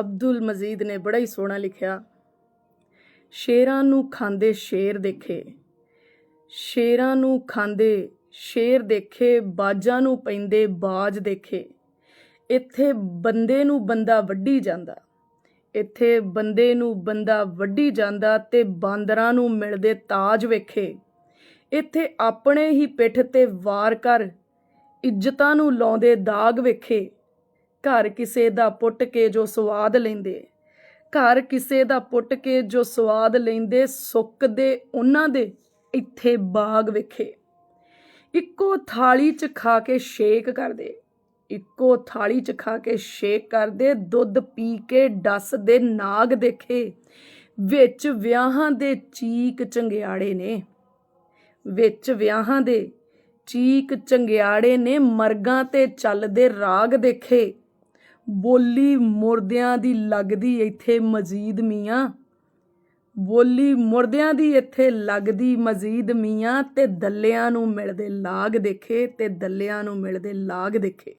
ਅਬਦੁਲ ਮਜੀਦ ਨੇ ਬੜਾ ਹੀ ਸੋਹਣਾ ਲਿਖਿਆ, ਸ਼ੇਰਾਂ ਨੂੰ ਖਾਂਦੇ ਸ਼ੇਰ ਦੇਖੇ, ਸ਼ੇਰਾਂ ਨੂੰ ਖਾਂਦੇ ਸ਼ੇਰ ਦੇਖੇ, ਬਾਜਾਂ ਨੂੰ ਪੈਂਦੇ ਬਾਜ ਦੇਖੇ, ਇੱਥੇ ਬੰਦੇ ਨੂੰ ਬੰਦਾ ਵੱਢੀ ਜਾਂਦਾ, ਇੱਥੇ ਬੰਦੇ ਨੂੰ ਬੰਦਾ ਵੱਢੀ ਜਾਂਦਾ ਤੇ ਬਾਂਦਰਾਂ ਨੂੰ ਮਿਲਦੇ ਤਾਜ ਵੇਖੇ, ਇੱਥੇ ਆਪਣੇ ਹੀ ਪਿੱਠ ਤੇ ਵਾਰ ਕਰ, ਇੱਜ਼ਤਾਂ ਨੂੰ ਲਾਉਂਦੇ ਦਾਗ ਵੇਖੇ ਘਰ ਕਿਸੇ ਦਾ ਪੁੱਟ ਕੇ ਜੋ ਸਵਾਦ ਲੈਂਦੇ। ਘਰ ਕਿਸੇ ਦਾ ਪੁੱਟ ਕੇ ਜੋ ਸਵਾਦ ਲੈਂਦੇ, ਸੁੱਕਦੇ ਉਹਨਾਂ ਦੇ ਇੱਥੇ ਬਾਗ ਵੇਖੇ। ਇੱਕੋ ਥਾਲੀ 'ਚ ਖਾ ਕੇ ਸ਼ੇਕ ਕਰਦੇ। ਇੱਕੋ ਥਾਲੀ 'ਚ ਖਾ ਕੇ ਸ਼ੇਕ ਕਰਦੇ, ਦੁੱਧ ਪੀ ਕੇ ਡੱਸ ਦੇ ਨਾਗ ਦੇਖੇ। ਵਿੱਚ ਵਿਆਹਾਂ ਦੇ ਚੀਕ ਚੰਗਿਆੜੇ ਨੇ। ਵਿੱਚ ਵਿਆਹਾਂ ਦੇ ਚੀਕ ਚੰਗਿਆੜੇ ਨੇ, ਮਰਗਾਂ ਤੇ ਚੱਲਦੇ ਰਾਗ ਦੇਖੇ। ਬੋਲੀ ਮੁਰਦਿਆਂ ਦੀ ਲੱਗਦੀ ਇੱਥੇ ਮਜੀਦ ਮੀਆਂ। ਬੋਲੀ ਮੁਰਦਿਆਂ ਦੀ ਇੱਥੇ ਲੱਗਦੀ ਮਜੀਦ ਮੀਆਂ ਤੇ ਦੱਲਿਆਂ ਨੂੰ ਮਿਲਦੇ ਲਾਗ ਦੇਖੇ ਤੇ ਦੱਲਿਆਂ ਨੂੰ ਮਿਲਦੇ ਲਾਗ ਦੇਖੇ।